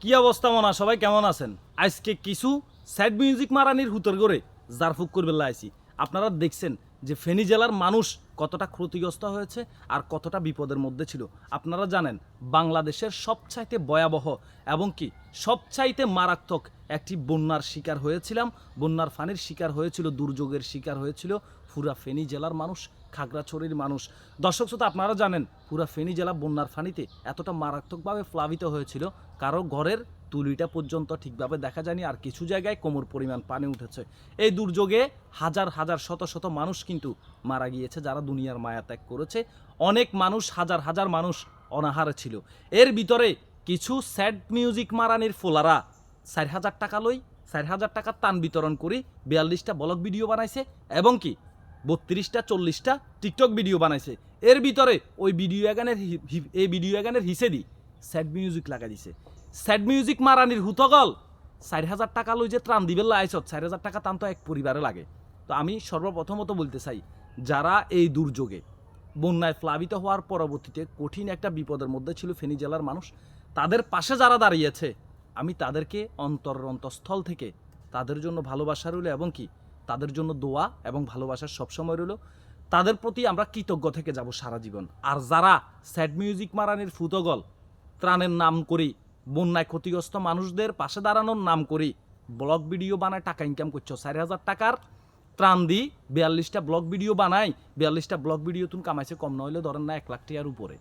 কি অবস্থা মনা? সবাই কেমন আছেন? আজকে কিছু স্যাড মিউজিক মারানির হুতর করে জারফুক করবে আইছি। আপনারা দেখছেন যে ফেনী জেলার মানুষ কতটা ক্ষতিগ্রস্ত হয়েছে আর কতটা বিপদের মধ্যে ছিল। আপনারা জানেন, বাংলাদেশের সবচাইতে ভয়াবহ এবং কি সবচাইতে মারাত্মক একটি বন্যার শিকার হয়েছিলাম। বন্যার ফানির শিকার হয়েছিল, দুর্যোগের শিকার হয়েছিল পুরা ফেনী জেলার মানুষ। খাগড়াছড়ির মানুষ। দর্শক শ্রোতা, আপনারা জানেন, পুরা ফেনী জেলা বন্যার ফানিতে এতটা মারাত্মকভাবে প্লাবিত হয়েছিল। কারও ঘরের তুলিটা পর্যন্ত ঠিকভাবে দেখা যায়নি, আর কিছু জায়গায় কোমর পরিমাণ পানি উঠেছে। এই দুর্যোগে হাজার হাজার, শত শত মানুষ কিন্তু মারা গিয়েছে, যারা দুনিয়ার মায়া ত্যাগ করেছে। অনেক মানুষ, হাজার হাজার মানুষ অনাহারে ছিল। এর ভিতরে কিছু স্যাড মিউজিক মারানির ফোলারা চার হাজার টাকা লই, চার হাজার টাকার টান বিতরণ করি, বিয়াল্লিশটা ব্লগ ভিডিও বানাইছে, এবং কি বত্রিশটা, চল্লিশটা টিকটক ভিডিও বানাইছে। এর ভিতরে ওই ভিডিও গানের এই ভিডিও গানের হিসে দি স্যাড মিউজিক লাগাই দিছে। স্যাড মিউজিক মারানির হুতগল, চার হাজার টাকা লই যে ত্রাণ দিবে লাইছত চার হাজার টাকা টান তো এক পরিবারে লাগে। তো আমি সর্বপ্রথমত বলতে চাই, যারা এই দুর্যোগে বন্যায় প্লাবিত হওয়ার পরবর্তীতে কঠিন একটা বিপদের মধ্যে ছিল ফেনী জেলার মানুষ, তাদের পাশে যারা দাঁড়িয়েছে, আমি তাদেরকে অন্তর অন্তঃস্থল থেকে তাদের জন্য ভালোবাসা রইল এবং কি তাদের জন্য দোয়া এবং ভালোবাসা সবসময় রইল। তাদের প্রতি আমরা কৃতজ্ঞ থেকে যাব সারা জীবন। আর যারা স্যাড মিউজিক মারানির ফুতগল ত্রাণের নাম করি, বন্যায় ক্ষতিগ্রস্ত মানুষদের পাশে দাঁড়ানোর নাম করি, ব্লগ ভিডিও বানায় টাকা ইনকাম করছ, চারি হাজার টাকার ত্রাণ দি, বিয়াল্লিশটা ব্লগ ভিডিও বানাই বিয়াল্লিশটা ব্লগ ভিডিও তুমি কামাইছে, কম নইলে ধরেন না এক লাখ টাকার উপরে।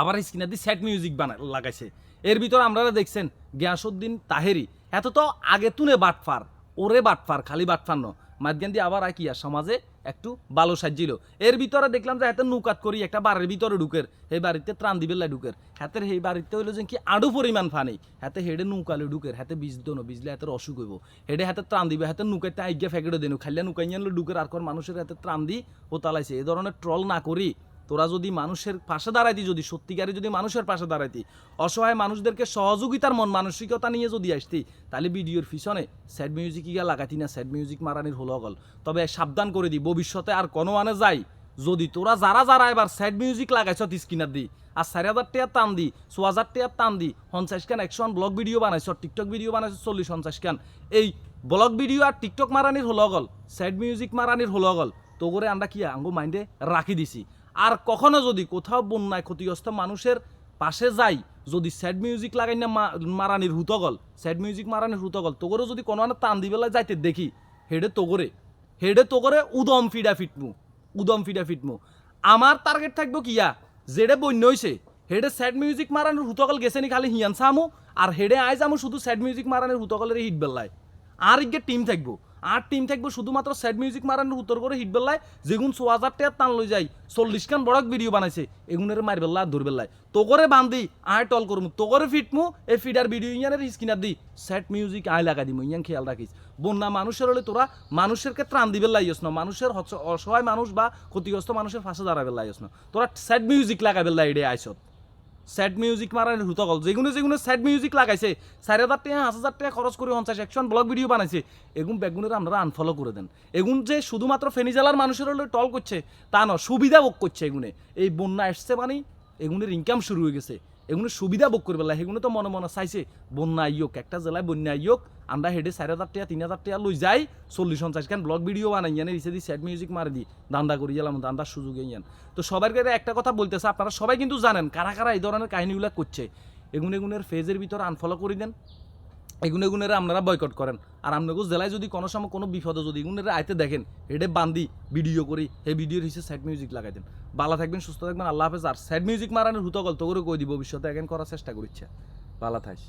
আবার স্ক্রিনে দিয়ে স্যাড মিউজিক বানা, লাগাইছে। এর ভিতরে আপনারা দেখছেন গিয়াসুদ্দিন তাহেরি, এত তো আগে তুনে বাটফার। ওরে বাটফার খালি বাটফার ন মাঝখান দিয়ে আবার আর সমাজে একটু ভালো সাজিল এর ভিতরে দেখলাম যে হাতে নৌকাত করি একটা বাড়ির ভিতরে ঢুকের এই বাড়িতে ত্রাণ দিবেলা ঢুকের হাতের সেই বাড়িতে হইল যে কি আডু পরিমাণ ফানি হাতে হেডে নৌকালে ঢুকের হাতে বীজ দোনো বিজলে হাতের অসুখ হইব হেডে হাতে ত্রাণ দিবে হাতে নৌকাতে আইগিয়া ফেকেডে দেনু খাইলে নৌকাই আনলে ঢুকের আর মানুষের হাতে ত্রাণ দি ও তালাইছে এই ধরনের ট্রল না করি তোরা যদি মানুষের পাশে দাঁড়াইতি, যদি সত্যিকারে যদি মানুষের পাশে দাঁড়াইতি, অসহায় মানুষদেরকে সহযোগিতার মন, মানসিকতা নিয়ে যদি আসতি, তাহলে ভিডিওর পিছনে স্যাড মিউজিক ইয়া লাগাতি না স্যাড মিউজিক মারানির হলো গল তবে সাবধান করে দি, ভবিষ্যতে আর কোনো মানে যাই। যদি তোরা যারা যারা এবার স্যাড মিউজিক লাগাইছ স্কিনার দি, আর চারি হাজার টাকার টান দি ছ হাজার টাকার টান দি, পঞ্চাশ খান একশো ব্লগ ভিডিও বানাইছ টিকটক ভিডিও বানাইছ, চল্লিশ পঞ্চাশ খান এই ব্লগ ভিডিও আর টিকটক মারানির হলো গল স্যাড মিউজিক মারানির হলো গল তো করে আমরা কি আঙ্গো মাইন্ডে রাখি দিছি। আর কখনো যদি কোথাও বন্যায় ক্ষতিগ্রস্ত মানুষের পাশে যাই, যদি স্যাড মিউজিক লাগাই না মারানির হুতগল স্যাড মিউজিক মারানির হুতগল, তোগরে যদি কোনো টান দিবেলা যাইতে দেখি, হেডে তোগরে হেডে তোগরে উদম ফিডা ফিটমু, উদম ফিডা ফিটমু। আমার টার্গেট থাকব কিয়া যেডে বন্য হইছে, হেডে স্যাড মিউজিক মারানির হুতগল গেছে নি খালি হিয়ান সামু, আর হেডে আই যামু শুধু স্যাড মিউজিক মারানির হুতগলের হিট বেল্লায়। আর ইগে টিম থাকব। আর টিম থাকব শুধুমাত্র স্যাড মিউজিক মারানোর উত্তর করে হিট বেল্লায় যেগুন ছ হাজার টান লই যাই চল্লিশ খান বড় ভিডিও বানাইছে, এগুনের মার বেল্লা আর ধর বেল্লায় তো করে বান্ধি আয় টল করমু, তো করে ফিটমু এই ফিডার ভিডিও ইয়ানের স্কিনার দি স্যাড মিউজিক আয় লাগা দিমু ইয়ান খেয়াল রাখিস। বন্যা মানুষের হলে তোরা মানুষের মানুষেরকে ত্রাণ দিবে লাইস না, মানুষের অসহায় মানুষ বা ক্ষতিগ্রস্ত মানুষের ফাঁসে দাঁড়াবে লাইস না। তোরা স্যাড মিউজিক লাগাবে লাই এডে আইসত। স্যাড মিউজিক মারা মারার হুতকল। যেগুলো যেগুলো স্যাড মিউজিক লাগাইছে, চার হাজার টাকা, পাঁচ হাজার টাকা খরচ করে পঞ্চাশ একশন ব্লগ ভিডিও বানাইছে, এগুন বেগুনের আপনারা আনফলো করে দেন। এগুন যে শুধুমাত্র ফেনী জেলার মানুষের হলে টল করছে, তা নয়, সুবিধা ভোগ করছে এগুনে। এই বন্যা এসছে মানে এগুনের ইনকাম শুরু হয়ে গেছে। এগুলো সুবিধা ভোগ করবে লাগে সেগুলো তো মনে মনে চাইছে, বন্যা আইয়ক, একটা জেলায় বন্যা আইয়ক, আমরা হেডে চার হাজার টাকা, তিন হাজার টাকা লই যাই, চল্লিশ পঞ্চাশ খান ব্লগ ভিডিও বানাই ইয়ানে রিসে দি স্যাড মিউজিক মারি দি, দান্দা করি গেলাম দান্দার সুযোগে ইয়ান। তো সবার কাছে একটা কথা বলতেছে, আপনারা সবাই কিন্তু জানেন কারা কারা এই ধরনের কাহিনীগুলো করছে। এগুন এগুনের ফেজের ভিতর আনফলো করে দেন। এগুন এগুনের আপনারা বয়কট করেন। আর আপনাকে জেলায় যদি কোনো সময় কোনো বিপদে যদি এগুনের আয়তে দেখেন, হেডে বান্দি ভিডিও করি সেই ভিডিওর হিসেবে স্যাড মিউজিক লাগাই দেন। ভালো থাকবেন, সুস্থ থাকবেন, আল্লাহ হাফেজ। আর স্যাড মিউজিক মারানোর হুতকল তো করে কই দিব? ভবিষ্যতে এখন করার চেষ্টা করছে বালা থাইস